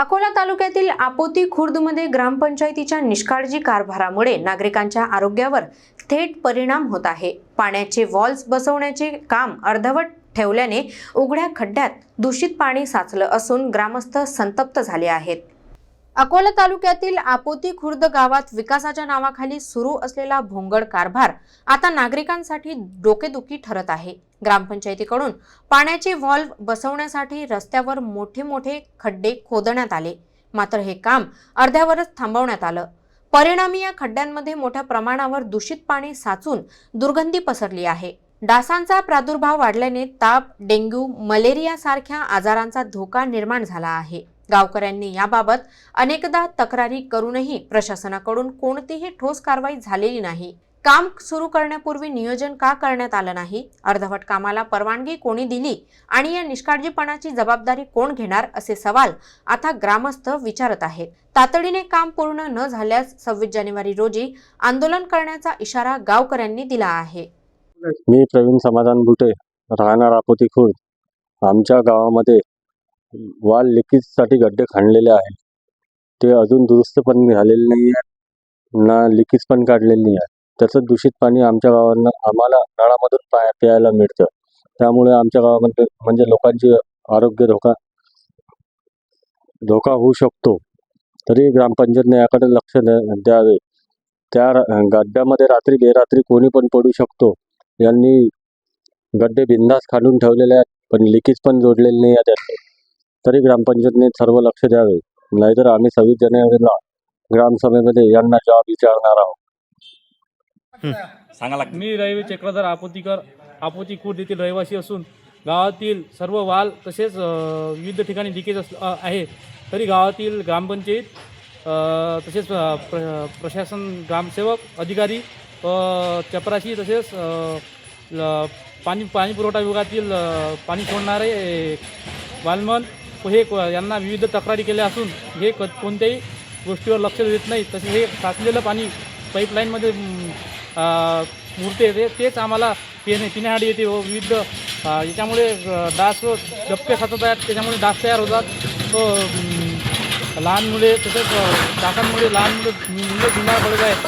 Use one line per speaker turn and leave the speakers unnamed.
अकोला तालुक्यातील आपोती खुर्दमध्ये ग्रामपंचायतीच्या निष्काळजी कारभारामुळे नागरिकांच्या आरोग्यावर थेट परिणाम होत आहे. पाण्याचे वॉल्स बसवण्याचे काम अर्धवट ठेवल्याने उघड्या खड्ड्यात दूषित पाणी साचलं असून ग्रामस्थ संतप्त झाले आहेत. अकोला तालुक्यातील आपोती खुर्द गावात विकासाच्या नावाखाली सुरू असलेला भोंगड कारभार आता नागरिकांसाठी डोकेदुखी ठरत आहे. ग्रामपंचायतीकडून पाण्याचे व्हॉल्व्ह बसवण्यासाठी रस्त्यावर मोठे मोठे खड्डे खोदण्यात आले. मात्र हे काम अर्ध्यावरच थांबवण्यात आलं. परिणामी या खड्ड्यांमध्ये मोठ्या प्रमाणावर दूषित पाणी साचून दुर्गंधी पसरली आहे. डासांचा प्रादुर्भाव वाढल्याने ताप डेंग्यू मलेरिया सारख्या आजारांचा धोका निर्माण झाला आहे. गावकऱ्यांनी याबाबत अनेकदा तक्रारी करूनही प्रशासनाकडून कोणतीही ठोस कारवाई झालेली नाही. काम सुरू करण्यापूर्वी नियोजन का करण्यात आलं नाही? अर्धवट कामाला परवानगी कोणी दिली? आणि या निष्काळजीपणाची जबाबदारी कोण घेणार असे सवाल आता ग्रामस्थ विचारत आहेत. तातडीने काम पूर्ण न झाल्यास सव्वीस जानेवारी रोजी आंदोलन करण्याचा इशारा गावकऱ्यांनी दिला आहे.
मी प्रवीण समाधान बुटे राहणार आपोती खुर्द. आमच्या गावामध्ये वाल लिकेजसाठी गड्डे खाणलेले आहेत. ते अजून दुरुस्त पण झालेले नाही आहे ना लिकेज पण काढलेली नाही आहे त्याचं दूषित पाणी आमच्या गावांना आम्हाला नळामधून पाय प्यायला मिळतं. त्यामुळे आमच्या गावामध्ये म्हणजे लोकांची आरोग्य धोका धोका होऊ शकतो. तरी ग्रामपंचायतने याकडे लक्ष द्यावे. त्या गड्ड्यामध्ये रात्री बेरात्री कोणी पण पडू शकतो. यांनी गड्डे बिंदास खालून ठेवलेले आहेत पण लिकेज पण जोडलेले नाही आहे त्यातले तरी ग्रामपंचायतने सर्व लक्ष द्यावे. नाहीतर आम्ही सव्वीस जानेवारीला ग्रामसभेमध्ये यांना जॉब विचारणार आहोत.
सांगा लागते.
मी रवी चक्रधर आपोतीकर आपोती खुर्द येथील रहिवासी असून गावातील सर्व वाल तसेच अ, विविध ठिकाणी लिकेज अस अ, आहे. तरी गावातील ग्रामपंचायत अ, तसेच अ, प्र प्रशासन ग्रामसेवक अधिकारी व चपराशी तसेच अ, ल- पाणी पाणी पुरवठा विभागातील अ, पाणी सोडणारे वालमन हे क- यांना विविध तक्रारी केल्या असून हे क कोणत्याही गोष्टीवर लक्ष देत नाही तसेच हे साचलेलं पाणी पाईपलाईनमध्ये मुरते. ते तेच आम्हाला पिणे पिण्यासाठी येते व विविध याच्यामुळे डास व डप्पे खातात आहेत. त्याच्यामुळे डास तयार होतात व लहान मुले तसेच डासांमुळे लहान मुलं मुलं बिमार पडत आहेत.